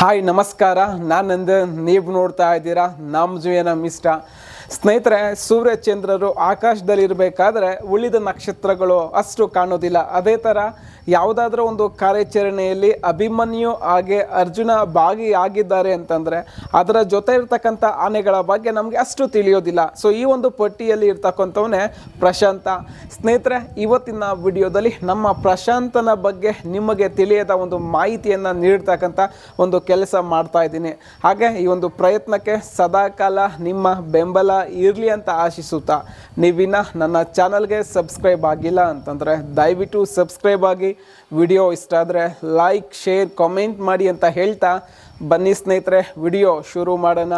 Hi ನಮಸ್ಕಾರ. ನಾನು ನಂದು ನೀವು ನೋಡ್ತಾ ಇದ್ದೀರಾ ನಮ್ಮ ಜೀವನ ಮಿಷ್ಟ. ಸ್ನೇಹಿತರೆ ಸೂರ್ಯ ಚಂದ್ರರು ಆಕಾಶದಲ್ಲಿ ಇರಬೇಕಾದ್ರೆ ಉಳಿದ ನಕ್ಷತ್ರಗಳು ಅಷ್ಟು ಕಾಣೋದಿಲ್ಲ. ಅದೇ ಥರ ಯಾವುದಾದ್ರೂ ಒಂದು ಕಾರ್ಯಾಚರಣೆಯಲ್ಲಿ ಅಭಿಮನ್ಯು ಹಾಗೆ ಅರ್ಜುನ ಭಾಗಿಯಾಗಿದ್ದಾರೆ ಅಂತಂದರೆ ಅದರ ಜೊತೆ ಇರ್ತಕ್ಕಂಥ ಆನೆಗಳ ಬಗ್ಗೆ ನಮಗೆ ಅಷ್ಟು ತಿಳಿಯೋದಿಲ್ಲ. ಸೊ ಈ ಒಂದು ಪಟ್ಟಿಯಲ್ಲಿ ಇರ್ತಕ್ಕಂಥವನ್ನೇ ಪ್ರಶಾಂತ. ಸ್ನೇಹಿತರೆ, ಇವತ್ತಿನ ವಿಡಿಯೋದಲ್ಲಿ ನಮ್ಮ ಪ್ರಶಾಂತನ ಬಗ್ಗೆ ನಿಮಗೆ ತಿಳಿಯದ ಒಂದು ಮಾಹಿತಿಯನ್ನು ನೀಡ್ತಕ್ಕಂಥ ಒಂದು ಕೆಲಸ ಮಾಡ್ತಾ ಇದ್ದೀನಿ. ಹಾಗೆ ಈ ಒಂದು ಪ್ರಯತ್ನಕ್ಕೆ ಸದಾಕಾಲ ನಿಮ್ಮ ಬೆಂಬಲ ಇರಲಿ ಅಂತ ಆಶಿಸುತ್ತಾ ನೀವಿನ್ನ ನನ್ನ ಚಾನಲ್ಗೆ ಸಬ್ಸ್ಕ್ರೈಬ್ ಆಗಿಲ್ಲ ಅಂತಂದರೆ ದಯವಿಟ್ಟು ಸಬ್ಸ್ಕ್ರೈಬ್ ಆಗಿ. ವಿಡಿಯೋ ಇಷ್ಟ ಆದರೆ ಲೈಕ್, ಶೇರ್, ಕಾಮೆಂಟ್ ಮಾಡಿ ಅಂತ ಹೇಳ್ತಾ ಬನ್ನಿ ಸ್ನೇಹಿತರೆ, ವಿಡಿಯೋ ಶುರು ಮಾಡೋಣ.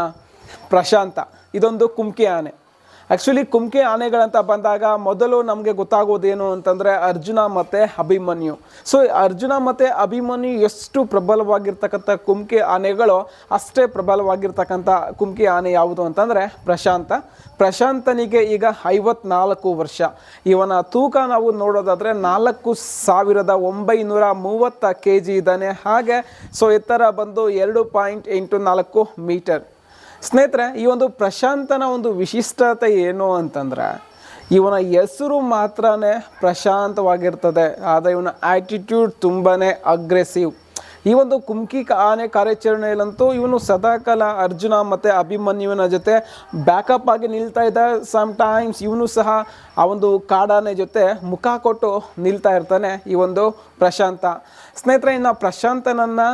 ಪ್ರಶಾಂತ, ಇದೊಂದು ಕುಮ್ಕಿ ಆನೆ. ಆ್ಯಕ್ಚುಲಿ ಕುಮ್ಕೆ ಆನೆಗಳಂತ ಬಂದಾಗ ಮೊದಲು ನಮಗೆ ಗೊತ್ತಾಗೋದೇನು ಅಂತಂದರೆ ಅರ್ಜುನ ಮತ್ತು ಅಭಿಮನ್ಯು. ಸೊ ಅರ್ಜುನ ಮತ್ತು ಅಭಿಮನ್ಯು ಎಷ್ಟು ಪ್ರಬಲವಾಗಿರ್ತಕ್ಕಂಥ ಕುಮ್ಕೆ ಆನೆಗಳು ಅಷ್ಟೇ ಪ್ರಬಲವಾಗಿರ್ತಕ್ಕಂಥ ಕುಮ್ಕೆ ಆನೆ ಯಾವುದು ಅಂತಂದರೆ ಪ್ರಶಾಂತ. ಪ್ರಶಾಂತನಿಗೆ ಈಗ ಐವತ್ನಾಲ್ಕು ವರ್ಷ. ಇವನ ತೂಕ ನಾವು ನೋಡೋದಾದರೆ ನಾಲ್ಕು ಸಾವಿರದ ಒಂಬೈನೂರ ಮೂವತ್ತ ಕೆ ಜಿ ಇದ್ದಾನೆ. ಹಾಗೆ ಸೊ ಎತ್ತರ ಬಂದು ಎರಡು ಪಾಯಿಂಟ್ ಎಂಟು ನಾಲ್ಕು ಮೀಟರ್. ಸ್ನೇಹಿತರೆ, ಈ ಒಂದು ಪ್ರಶಾಂತನ ಒಂದು ವಿಶಿಷ್ಟತೆ ಏನು ಅಂತಂದ್ರೆ, ಇವನ ಹೆಸರು ಮಾತ್ರನೇ ಪ್ರಶಾಂತವಾಗಿರ್ತದೆ, ಆದರೆ ಇವನ ಆ್ಯಟಿಟ್ಯೂಡ್ ತುಂಬಾ ಅಗ್ರೆಸಿವ್ ಈ ಒಂದು ಕುಮ್ಕಿ ಆನೆ ಕಾರ್ಯಾಚರಣೆಯಲ್ಲಂತೂ ಇವನು ಸದಾಕಾಲ ಅರ್ಜುನ ಮತ್ತು ಅಭಿಮನ್ಯುವಿನ ಜೊತೆ ಬ್ಯಾಕಪ್ ಆಗಿ ನಿಲ್ತಾ ಇದ್ದ. ಸಮ್ ಟೈಮ್ಸ್ ಇವನು ಸಹ ಆ ಒಂದು ಕಾಡಾನೆ ಜೊತೆ ಮುಖ ಕೊಟ್ಟು ನಿಲ್ತಾ ಇರ್ತಾನೆ ಈ ಒಂದು ಪ್ರಶಾಂತ. ಸ್ನೇಹಿತರೆ, ಇನ್ನು ಪ್ರಶಾಂತನನ್ನು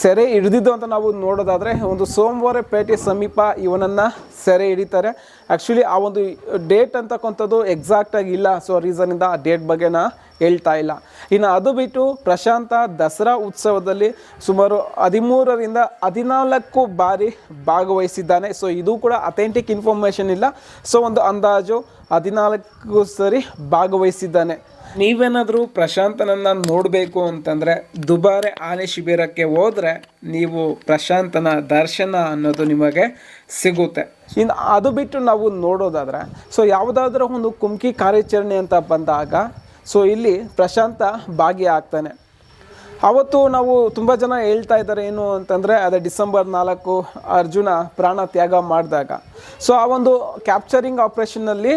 ಸೆರೆ ಹಿಡಿದಿದ್ದು ಅಂತ ನಾವು ನೋಡೋದಾದರೆ ಒಂದು ಸೋಮವಾರ ಪೇಟೆ ಸಮೀಪ ಇವನನ್ನು ಸೆರೆ ಹಿಡಿತಾರೆ. ಆ್ಯಕ್ಚುಲಿ ಆ ಒಂದು ಡೇಟ್ ಅಂತಕ್ಕಂಥದ್ದು ಎಕ್ಸಾಕ್ಟಾಗಿ ಇಲ್ಲ. ಸೊ ರೀಸನಿಂದ ಆ ಡೇಟ್ ಬಗ್ಗೆ ನಾ ಹೇಳ್ತಾ ಇಲ್ಲ. ಇನ್ನು ಅದು ಬಿಟ್ಟು ಪ್ರಶಾಂತ ದಸರಾ ಉತ್ಸವದಲ್ಲಿ ಸುಮಾರು ಹದಿಮೂರರಿಂದ ಹದಿನಾಲ್ಕು ಬಾರಿ ಭಾಗವಹಿಸಿದ್ದಾನೆ. ಸೊ ಇದು ಕೂಡ ಅಥೆಂಟಿಕ್ ಇನ್ಫಾರ್ಮೇಷನ್ ಇಲ್ಲ. ಸೊ ಒಂದು ಅಂದಾಜು ಹದಿನಾಲ್ಕು ಸರಿ ಭಾಗವಹಿಸಿದ್ದಾನೆ. ನೀವೇನಾದರೂ ಪ್ರಶಾಂತನನ್ನು ನೋಡಬೇಕು ಅಂತಂದರೆ ದುಬಾರೆ ಆನೆ ಶಿಬಿರಕ್ಕೆ ಹೋದರೆ ನೀವು ಪ್ರಶಾಂತನ ದರ್ಶನ ಅನ್ನೋದು ನಿಮಗೆ ಸಿಗುತ್ತೆ. ಇನ್ನು ಅದು ಬಿಟ್ಟು ನಾವು ನೋಡೋದಾದರೆ, ಸೊ ಯಾವುದಾದ್ರೂ ಒಂದು ಕುಮ್ಕಿ ಕಾರ್ಯಾಚರಣೆ ಅಂತ ಬಂದಾಗ, ಸೊ ಇಲ್ಲಿ ಪ್ರಶಾಂತ ಭಾಗಿಯಾಗ್ತಾನೆ ಅವತ್ತು ನಾವು ತುಂಬ ಜನ ಹೇಳ್ತಾ ಇದ್ದಾರೆ ಏನು ಅಂತಂದರೆ, ಅದೇ ಡಿಸೆಂಬರ್ ನಾಲ್ಕು ಅರ್ಜುನ ಪ್ರಾಣ ತ್ಯಾಗ ಮಾಡಿದಾಗ. ಸೊ ಆ ಒಂದು ಕ್ಯಾಪ್ಚರಿಂಗ್ ಆಪ್ರೇಷನ್ನಲ್ಲಿ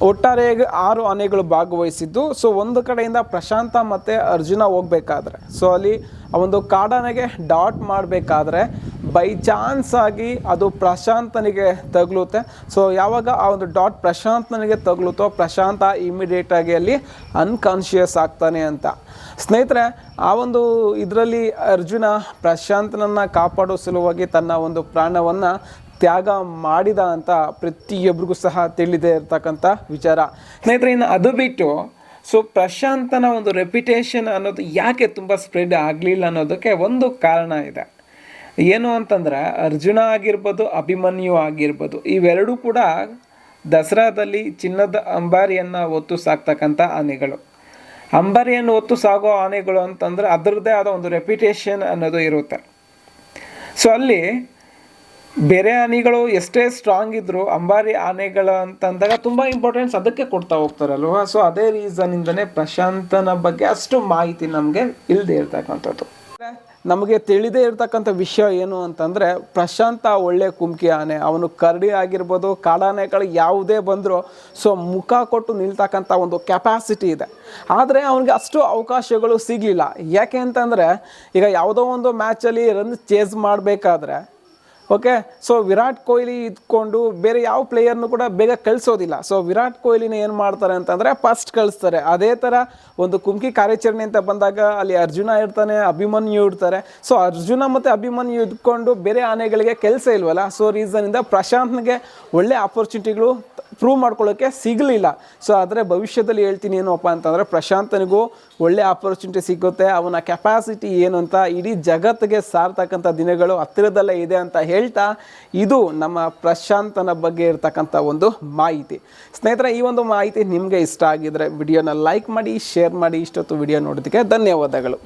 ಒಟ್ಟಾರೆಯಾಗಿ ಆರು ಆನೆಗಳು ಭಾಗವಹಿಸಿದ್ದು ಸೊ ಒಂದು ಕಡೆಯಿಂದ ಪ್ರಶಾಂತ ಮತ್ತು ಅರ್ಜುನ ಹೋಗ್ಬೇಕಾದ್ರೆ. ಸೊ ಅಲ್ಲಿ ಆ ಒಂದು ಕಾಡಾನೆಗೆ ಡಾಟ್ ಮಾಡಬೇಕಾದ್ರೆ ಬೈ ಚಾನ್ಸ್ ಆಗಿ ಅದು ಪ್ರಶಾಂತನಿಗೆ ತಗಲುತ್ತೆ. ಸೊ ಯಾವಾಗ ಆ ಒಂದು ಡಾಟ್ ಪ್ರಶಾಂತನಿಗೆ ತಗಲುತ್ತೋ, ಪ್ರಶಾಂತ ಇಮಿಡಿಯೇಟಾಗಿ ಅಲ್ಲಿ ಅನ್ಕಾನ್ಷಿಯಸ್ ಆಗ್ತಾನೆ ಅಂತ. ಸ್ನೇಹಿತರೆ, ಆ ಒಂದು ಇದರಲ್ಲಿ ಅರ್ಜುನ ಪ್ರಶಾಂತನನ್ನು ಕಾಪಾಡೋ ಸಲುವಾಗಿ ತನ್ನ ಒಂದು ಪ್ರಾಣವನ್ನು ತ್ಯಾಗ ಮಾಡಿದ ಅಂತ ಪ್ರತಿಯೊಬ್ಬರಿಗೂ ಸಹ ತಿಳಿದೇ ಇರ್ತಕ್ಕಂಥ ವಿಚಾರ. ಸ್ನೇಹಿತರೆ, ಇನ್ನು ಅದು ಬಿಟ್ಟು, ಸೊ ಪ್ರಶಾಂತನ ಒಂದು ರೆಪ್ಯುಟೇಷನ್ ಅನ್ನೋದು ಯಾಕೆ ತುಂಬ ಸ್ಪ್ರೆಡ್ ಆಗಲಿಲ್ಲ ಅನ್ನೋದಕ್ಕೆ ಒಂದು ಕಾರಣ ಇದೆ. ಏನು ಅಂತಂದರೆ, ಅರ್ಜುನ ಆಗಿರ್ಬೋದು, ಅಭಿಮನ್ಯು ಆಗಿರ್ಬೋದು, ಇವೆರಡೂ ಕೂಡ ದಸರಾದಲ್ಲಿ ಚಿನ್ನದ ಅಂಬಾರಿಯನ್ನು ಹೊತ್ತು ಸಾಕ್ತಕ್ಕಂಥ ಆನೆಗಳು. ಅಂಬಾರಿಯನ್ನು ಹೊತ್ತು ಸಾಗೋ ಆನೆಗಳು ಅಂತಂದರೆ ಅದರದ್ದೇ ಆದ ಒಂದು ರೆಪ್ಯುಟೇಷನ್ ಅನ್ನೋದು ಇರುತ್ತೆ. ಸೊ ಅಲ್ಲಿ ಬೇರೆ ಆನೆಗಳು ಎಷ್ಟೇ ಸ್ಟ್ರಾಂಗ್ ಇದ್ರು ಅಂಬಾರಿ ಆನೆಗಳು ಅಂತಂದಾಗ ತುಂಬ ಇಂಪಾರ್ಟೆನ್ಸ್ ಅದಕ್ಕೆ ಕೊಡ್ತಾ ಹೋಗ್ತಾರಲ್ವ? ಸೊ ಅದೇ ರೀಸನಿಂದನೇ ಪ್ರಶಾಂತನ ಬಗ್ಗೆ ಅಷ್ಟು ಮಾಹಿತಿ ನಮಗೆ ಇಲ್ಲದೆ ಇರ್ತಕ್ಕಂಥದ್ದು. ನಮಗೆ ತಿಳಿದೇ ಇರತಕ್ಕಂಥ ವಿಷಯ ಏನು ಅಂತಂದರೆ, ಪ್ರಶಾಂತ ಒಳ್ಳೆ ಕುಮ್ಕಿ ಆನೆ, ಅವನು ಕರಡಿ ಆಗಿರ್ಬೋದು ಕಾಡಾನೆಗಳು ಯಾವುದೇ ಬಂದರೂ ಸೊ ಮುಖ ಕೊಟ್ಟು ನಿಲ್ತಕ್ಕಂಥ ಒಂದು ಕೆಪಾಸಿಟಿ ಇದೆ. ಆದರೆ ಅವನಿಗೆ ಅಷ್ಟು ಅವಕಾಶಗಳು ಸಿಗಲಿಲ್ಲ. ಯಾಕೆ ಅಂತಂದರೆ, ಈಗ ಯಾವುದೋ ಒಂದು ಮ್ಯಾಚಲ್ಲಿ ರನ್ ಚೇಸ್ ಮಾಡಬೇಕಾದ್ರೆ ಓಕೆ ಸೊ ವಿರಾಟ್ ಕೊಹ್ಲಿ ಇದ್ಕೊಂಡು ಬೇರೆ ಯಾವ ಪ್ಲೇಯರ್ನು ಕೂಡ ಬೇಗ ಕಳಿಸೋದಿಲ್ಲ. ಸೊ ವಿರಾಟ್ ಕೊಹ್ಲಿನ ಏನು ಮಾಡ್ತಾರೆ ಅಂತಂದರೆ ಫಸ್ಟ್ ಕಳಿಸ್ತಾರೆ. ಅದೇ ಥರ ಒಂದು ಕುಮ್ಕಿ ಕಾರ್ಯಾಚರಣೆ ಅಂತ ಬಂದಾಗ ಅಲ್ಲಿ ಅರ್ಜುನ ಇರ್ತಾನೆ, ಅಭಿಮನ್ಯು ಇರ್ತಾರೆ. ಸೊ ಅರ್ಜುನ ಮತ್ತು ಅಭಿಮನ್ಯು ಇದ್ಕೊಂಡು ಬೇರೆ ಆನೆಗಳಿಗೆ ಕೆಲಸ ಇಲ್ವಲ್ಲ ಸೊ ರೀಸನಿಂದ ಪ್ರಶಾಂತ್ನಿಗೆ ಒಳ್ಳೆ ಆಪರ್ಚುನಿಟಿಗಳು ಪ್ರೂವ್ ಮಾಡ್ಕೊಳ್ಳೋಕ್ಕೆ ಸಿಗಲಿಲ್ಲ. ಸೊ ಆದರೆ ಭವಿಷ್ಯದಲ್ಲಿ ಹೇಳ್ತೀನಿ ಏನಪ್ಪ ಅಂತಂದರೆ ಪ್ರಶಾಂತನಿಗೂ ಒಳ್ಳೆ ಆಪರ್ಚುನಿಟಿ ಸಿಗುತ್ತೆ. ಅವನ ಕೆಪಾಸಿಟಿ ಏನು ಅಂತ ಇಡೀ ಜಗತ್ತಿಗೆ ಸಾರ್ತಕ್ಕಂಥ ದಿನಗಳು ಹತ್ತಿರದಲ್ಲೇ ಇದೆ ಅಂತ ಹೇಳ್ತಾ ಇದು ನಮ್ಮ ಪ್ರಶಾಂತನ ಬಗ್ಗೆ ಇರತಕ್ಕಂಥ ಒಂದು ಮಾಹಿತಿ. ಸ್ನೇಹಿತರೆ, ಈ ಒಂದು ಮಾಹಿತಿ ನಿಮಗೆ ಇಷ್ಟ ಆಗಿದರೆ ವಿಡಿಯೋನ ಲೈಕ್ ಮಾಡಿ ಶೇರ್ ಮಾಡಿ. ಇಷ್ಟೊತ್ತು ವಿಡಿಯೋ ನೋಡೋದಕ್ಕೆ ಧನ್ಯವಾದಗಳು.